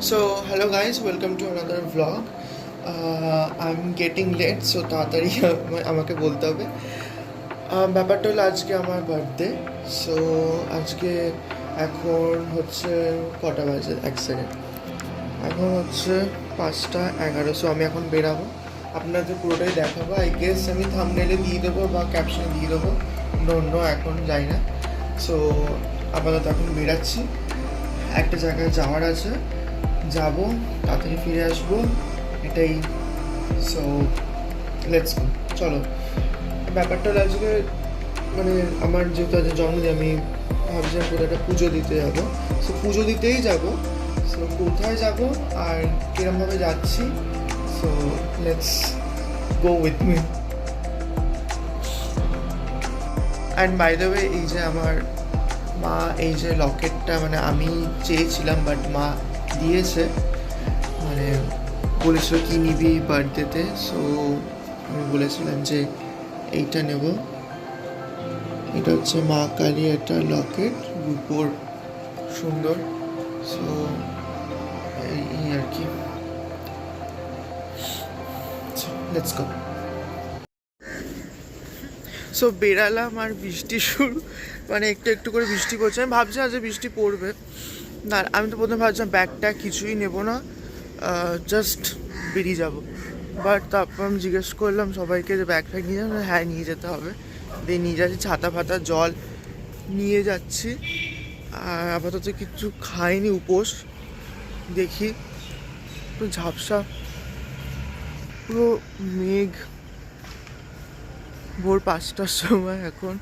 So, hello guys, welcome to another vlog. Uh, I'm getting late, so তাড়াতাড়ি আমা- আমাকে বলতে হবে। আহ, ব্যাপারটা হলো আজকে আমার বার্থডে সো আজকে এখন হচ্ছে কটা বাজে? এক সেকেন্ড এখন হচ্ছে পাঁচটা এগারো সো আমি এখন বেরাবো। আপনাদের পুরোটাই দেখাবো। আই গেস আমি থামনেলে দিয়ে দেবো বা ক্যাপশনে দিয়ে দেবো। অন্য এখন যাই না। সো আপাতত এখন বেরাচ্ছি। একটা জায়গায় যাওয়ার আছে। যাব, তাড়াতাড়ি ফিরে আসব, এটাই। সো লেটস গো চলো। ব্যাপারটা হলো আজকে মানে আমার যেহেতু আজকে জন্মদিন, আমি ভাবছিলাম কোথাও একটা পুজো দিতে যাব। সো পুজো দিতেই যাব। সো কোথায় যাব আর কিরমভাবে যাচ্ছি? So let's go with me and by the way এই যে আমার মা, এই যে লকেটটা মানে আমি চেয়েছিলাম বাট মা দিয়েছে। মানে বলেছিল কি নিবি বার্থডেতে সো আমি বলেছিলাম যে এইটা নেব। এটা হচ্ছে মা কালী একটা লকেট, রূপোর সুন্দর। সো এই আর কি। সো বেরালাম আর বৃষ্টি শুরু। মানে একটু একটু করে বৃষ্টি পড়ছে। আমি ভাবছি যে বৃষ্টি পড়বে। না, আমি তো প্রথমে ভাবছিলাম ব্যাগটা কিছুই নেব না জাস্ট বেরিয়ে যাব। বাট তারপর আমি জিজ্ঞেস করলাম সবাইকে যে ব্যাগ ফ্যাগ নিয়ে যাব হ্যাঁ নিয়ে যেতে হবে। দিয়ে নিয়ে যাচ্ছি, ছাতা ফাতা, জল নিয়ে যাচ্ছি। আর আপাতত কিছু খাইনি, উপোস। দেখি পুরো ঝাপসা, পুরো মেঘ। ভোর পাঁচটার সময় এখন।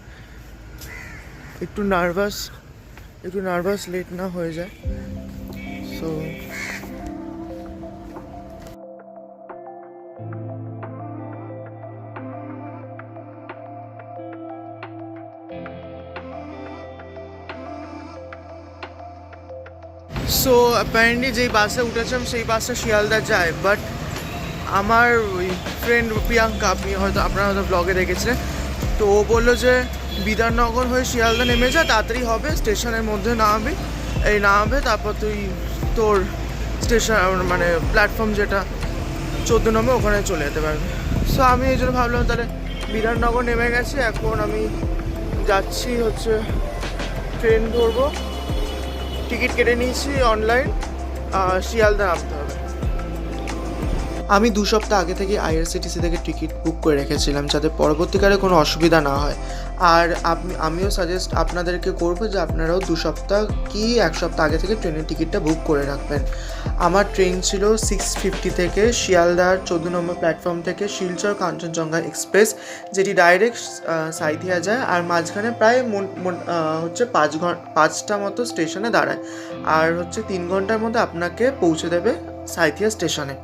একটু নার্ভাস একটু নার্ভাস লেট না হয়ে যায়। সো সো অ্যাপারেন্টলি যেই বাসে উঠেছিলাম, সেই বাসটা শিয়ালদা যায়। বাট আমার ওই ফ্রেন্ড প্রিয়াঙ্কা আপনি হয়তো, আপনারা হয়তো ব্লগে দেখেছিলেন। তো ও বলল যে বিধাননগর হয়ে শিয়ালদা নেমে যা, তাড়াতাড়ি হবে, স্টেশনের মধ্যে নামবি। এই নামবে, তারপর তুই তোর স্টেশন মানে প্ল্যাটফর্ম যেটা, চোদ্দ নম্বর ওখানে চলে যেতে পারবি। সো আমি এই জন্য ভাবলাম তাহলে বিধাননগর নেমে গেছি। এখন আমি যাচ্ছি হচ্ছে ট্রেন ধরবো। টিকিট কেটে নিয়েছি অনলাইন শিয়ালদা নামতে হবে। আমি দু সপ্তাহ আগে থেকে আইআরসিটিসি থেকে টিকিট বুক করে রেখেছিলাম যাতে পরবর্তীকালে কোনো অসুবিধা না হয়। আর আপনি আমিও সাজেস্ট আপনাদেরকে করব যে আপনারাও দু সপ্তাহ কি এক সপ্তাহ আগে থেকে ট্রেনের টিকিটটা বুক করে রাখবেন। আমার ট্রেন ছিল সিক্স ফিফটি থেকে শিয়ালদার চোদ্দ নম্বর প্ল্যাটফর্ম থেকে শিলচর কাঞ্চনজঙ্ঘা এক্সপ্রেস যেটি ডাইরেক্ট সাইথিয়া যায়। আর মাঝখানে প্রায় হচ্ছে পাঁচ ঘণ্টা পাঁচটা মতো স্টেশনে দাঁড়ায়। আর হচ্ছে তিন ঘণ্টার মধ্যে আপনাকে পৌঁছে দেবে সাইথিয়া স্টেশনে।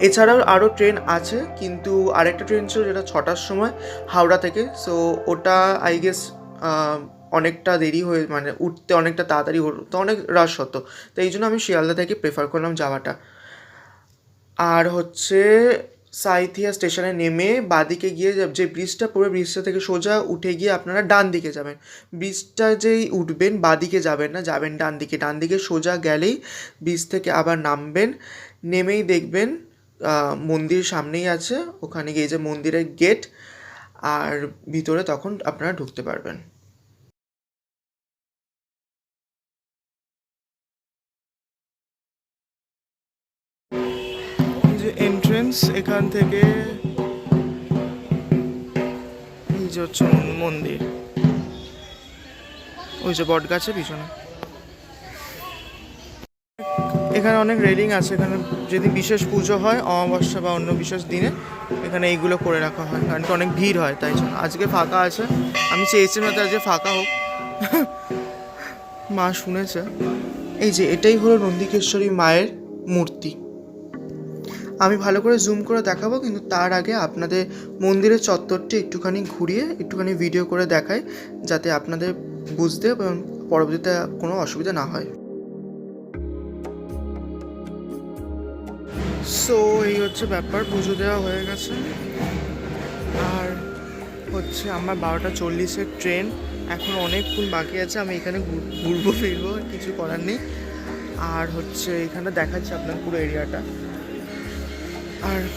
এছাড়াও আরও ট্রেন আছে, কিন্তু আরেকটা ট্রেন ছিল যেটা ছটার সময় হাওড়া থেকে। সো ওটা আই গেস অনেকটা দেরি হয়ে মানে উঠতে অনেকটা তাড়াতাড়ি হতো অনেক রাশ হতো। তো এই জন্য আমি শিয়ালদা থেকে প্রেফার করলাম যাওয়াটা। আর হচ্ছে, সাইথিয়া স্টেশনে নেমে বাদিকে গিয়ে যে- ব্রিজটা পড়বে ব্রিজটা থেকে সোজা উঠে গিয়ে আপনারা ডান দিকে যাবেন। ব্রিজটা যেই উঠবেন, বাদিকে যাবেন না, যাবেন ডান দিকে। ডান দিকে সোজা গেলেই ব্রিজ থেকে আবার নামবেন, নেমেই দেখবেন মন্দির সামনেই আছে। ওখানে গিয়ে যে মন্দিরের গেট আর ভিতরে তখন আপনারা ঢুকতে পারবেন। যে এন্ট্রেন্স এখান থেকে মন্দির। ওই যে বট গাছের পিছনে। এখানে অনেক রেলিং আছে, এখানে যদি বিশেষ পুজো হয়, অমাবস্যা বা অন্য বিশেষ দিনে, এখানে এইগুলো করে রাখা হয়, কারণ অনেক ভিড় হয়, তাই জন্য। আজকে ফাঁকা আছে, আমি চেয়েছিলাম যাতে আজকে ফাঁকা হোক। মা শুনেছে, এই যে এটাই হলো নন্দিকেশ্বরী মায়ের মূর্তি। আমি ভালো করে জুম করে দেখাবো, কিন্তু তার আগে আপনাদের মন্দিরের চত্বরটি একটুখানি ঘুরিয়ে, একটুখানি ভিডিও করে দেখাই, যাতে আপনাদের বুঝতে এবং পরবর্তীতে কোনো অসুবিধা না হয়। সো এই হচ্ছে ব্যাপার, পুজো দেওয়া হয়ে গেছে। আর হচ্ছে আমার বারোটা চল্লিশের ট্রেন, এখন অনেকক্ষণ বাকি আছে, আমি এখানে ঘুর- ঘুরবো, ফিরবো, কিছু করার নেই। আর হচ্ছে এখানে দেখাচ্ছি আপনার পুরো এরিয়াটা। আর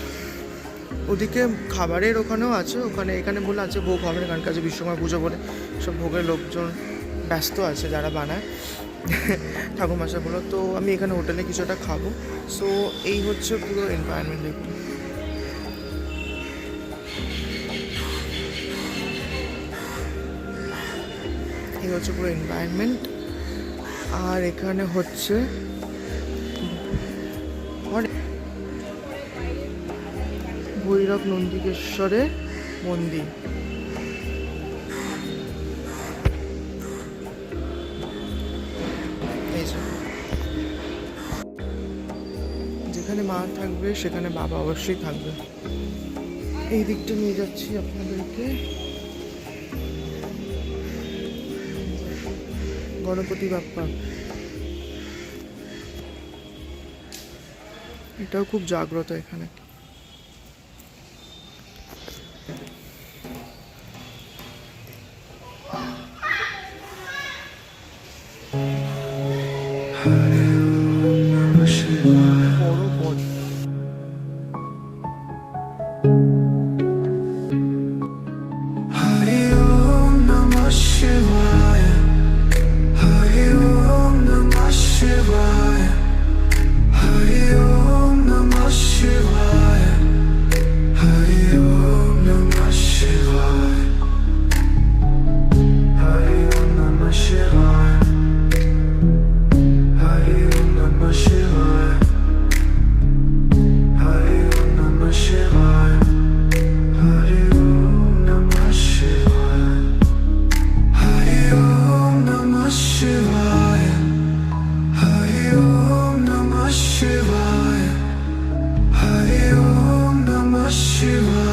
ওদিকে খাবারের ওখানেও আছে, ওখানে এখানে বলে আছে, ভোগ হবে কারণ কাছে বিশ্বকর্মা পুজো বলে। সব ভোগের লোকজন ব্যস্ত আছে যারা বানায়। ঠাকুরমাশাগুলো তো আমি এখানে হোটেলে কিছুটা খাব। সো এই হচ্ছে পুরো এনভায়রনমেন্ট দেখুন এই হচ্ছে পুরো এনভায়রনমেন্ট আর এখানে হচ্ছে ভৈরব নন্দিকেশ্বরের মন্দির। যেখানে মা থাকবে, সেখানে বাবা অবশ্যই থাকবে। এই দিকটা নিয়ে যাচ্ছি আপনাদেরকে। গণপতি বাপ্পা। এটাও খুব জাগ্রত এখানে। Shiva.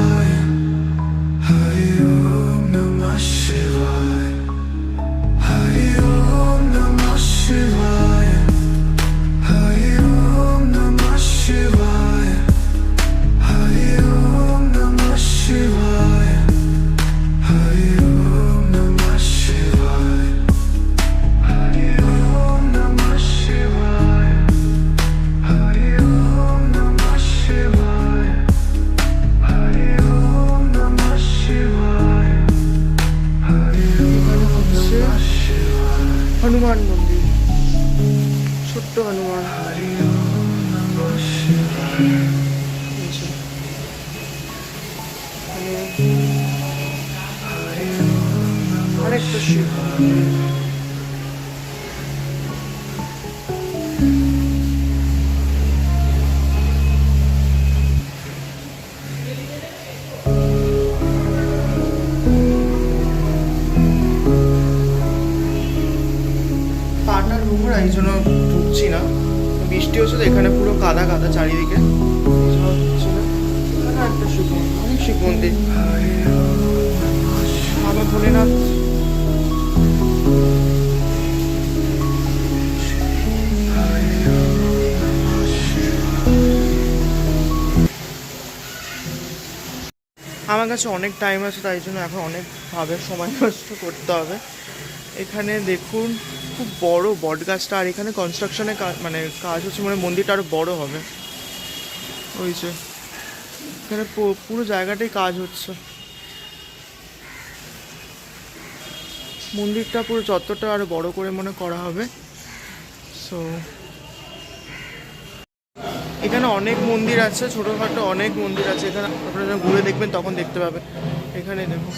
আরেকটা শিব পাটা নোংরা এই জন্য ঢুকছি না। বৃষ্টি হচ্ছে তো এখানে পুরো কাদা কাদা চারিদিকে। না। শিব মন্দির. আমার কাছে অনেক টাইম আছে, তাই জন্য এখন অনেকভাবে সময় নষ্ট করতে হবে। এখানে দেখুন, খুব বড় বট গাছটা, আর এখানে কনস্ট্রাকশনে মানে কাজ হচ্ছে মানে মন্দিরটা আরও বড় হবে। ওই যে। এখানে পুরো জায়গাটাই কাজ হচ্ছে। মন্দিরটা পুরো চত্বরটা আরও বড় করে মনে করা হবে। সো এখানে অনেক মন্দির আছে, ছোটোখাটো অনেক মন্দির আছে। এখানে আপনারা যখন ঘুরে দেখবেন তখন দেখতে পাবেন। এখানে দেখুন।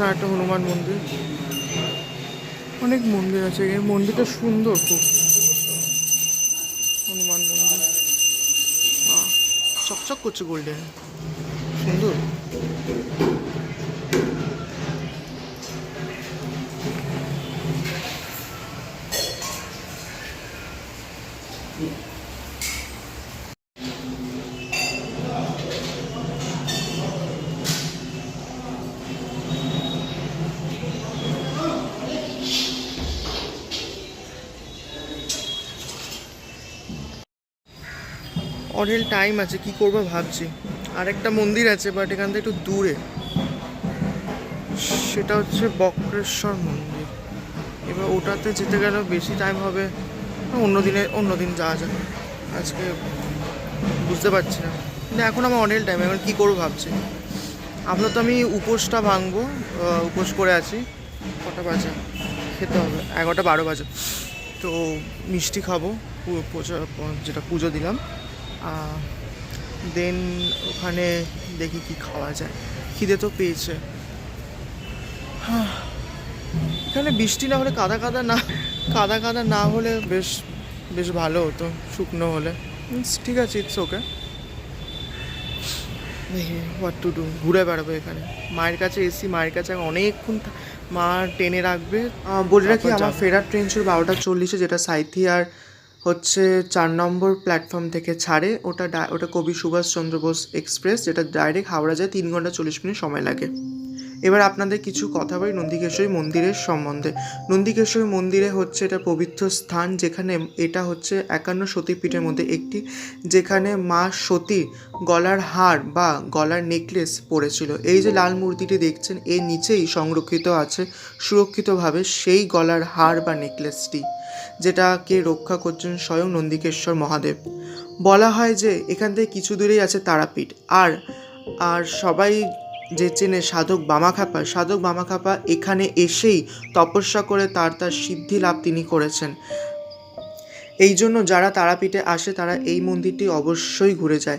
এখানে একটা হনুমান মন্দির। অনেক মন্দির আছে এই মন্দিরটা সুন্দর খুব। হনুমান মন্দির। চকচক করছে গোল্ডেন। সুন্দর। অনেক টাইম আছে, কি করব ভাবছি। আরেকটা মন্দির আছে বাট এখান থেকে একটু দূরে। সেটা হচ্ছে বক্রেশ্বর মন্দির। এবার ওটাতে যেতে গেলে বেশি টাইম হবে। অন্য দিনে, অন্য দিন যাওয়া যাবে। আজকে বুঝতে পারছি না। কিন্তু এখন আমার অনেক টাইম এখন কী করব ভাবছি। আপনার তো আমি উপোসটা ভাঙবো উপোস করে আছি। কটা বাজে? খেতে হবে। এগারোটা বারো বাজে। তো মিষ্টি খাব যেটা পুজো দিলাম। দেন ওখানে দেখি কি খাওয়া যায়। খিদে তো পেয়েছে। এখানে বৃষ্টি না হলে কাদা কাদা না কাদা কাদা না হলে বেশ বেশ ভালো হতো শুকনো হলে। ঠিক আছে it's okay what to do ঘুরে বেড়াবো এখানে। মায়ের কাছে এসি মায়ের কাছে অনেকক্ষণ মা টেনে রাখবে। বলে রাখি আমার ফেরার ট্রেন ছিল বারোটা চল্লিশে যেটা সাইথিয়ার হচ্ছে চার নম্বর প্ল্যাটফর্ম থেকে ছাড়ে। ওটা ওটা কবি সুভাষচন্দ্র বোস এক্সপ্রেস যেটা ডাইরেক্ট হাওড়া যায়, তিন ঘণ্টা চল্লিশ মিনিট সময় লাগে। এবার আপনাদের কিছু কথা বলি নন্দিকেশ্বরী মন্দিরের সম্বন্ধে। নন্দিকেশ্বরী মন্দিরে হচ্ছে এটা পবিত্র স্থান, যেখানে এটা হচ্ছে একান্ন সতীপীঠের মধ্যে একটি, যেখানে মা সতী গলার হার বা গলার নেকলেস পরেছিল। এই যে লাল মূর্তিটি দেখছেন, এর নিচেই সংরক্ষিত আছে, সুরক্ষিতভাবে সেই গলার হার বা নেকলেসটি যেটাকে রক্ষা করছেন স্বয়ং নন্দিকেশ্বর মহাদেব। বলা হয় যে, এখান থেকে কিছু দূরেই আছে তারাপীঠ। আর আর সবাই যে চেনে সাধক বামাখাপা সাধক বামাখাপা এখানে এসেই তপস্যা করে তার তার সিদ্ধি লাভ তিনি করেছেন। এই জন্য যারা তারাপীঠে আসে, তারা এই মন্দিরটি অবশ্যই ঘুরে যায়।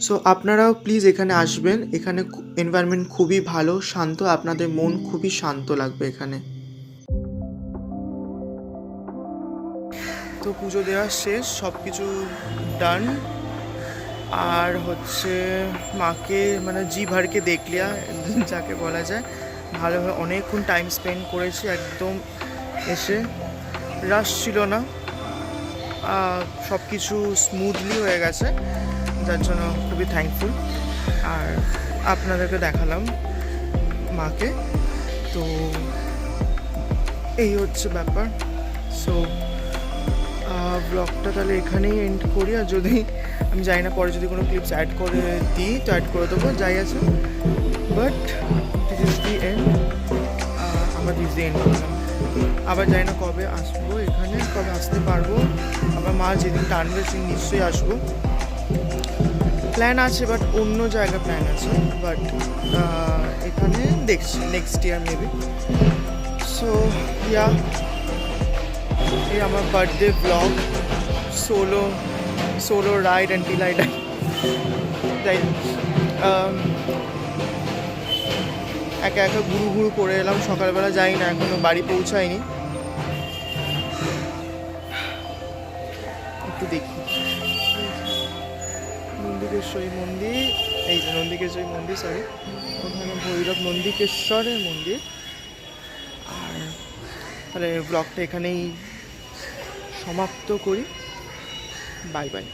সো আপনারাও প্লিজ এখানে আসবেন। এখানে এনভায়রনমেন্ট খুবই ভালো, শান্ত, আপনাদের মন খুবই শান্ত লাগবে এখানে। তো পুজো দেওয়া শেষ সব কিছু ডান আর হচ্ছে মাকে মানে জি ভারকে দেখলিয়া, যাকে বলা যায়। ভালোভাবে অনেকক্ষণ টাইম স্পেন্ড করেছি, একদম এসে। রাশ ছিল না। সব কিছু স্মুথলি হয়ে গেছে। যার জন্য খুবই থ্যাঙ্কফুল আর আপনাদেরকে দেখালাম মাকে। তো এই হচ্ছে ব্যাপার। সো ব্লগটা তাহলে এখানেই এন্ড করি। আর যদি, আমি জানি না, পরে যদি কোনো ক্লিপস অ্যাড করে দিই, তো অ্যাড করে দেবো, যাই আছে। But this is the end আমরা দিস দি এন্ড করলাম। আবার জানি না কবে আসব এখানে, কবে আসতে পারব। আবার মা যেদিন টানবে, সেদিন নিশ্চয়ই আসব। প্ল্যান আছে বাট অন্য জায়গা প্ল্যান আছে। বাট এখানে দেখছি next year maybe so yeah এই আমার birthday vlog solo solo ride until I তাই একা একা ঘুরু ঘুরু করে এলাম, সকালবেলা যাই না এখনও বাড়ি পৌঁছায়নি একটু দেখি। নন্দিকেশ্বরী মন্দির, এই যে নন্দিকেশ্বরী মন্দির সরি ওখানে ভৈরব নন্দিকেশ্বরের মন্দির। আর তাহলে ব্লগটা এখানেই সমাপ্ত করি। Bye bye.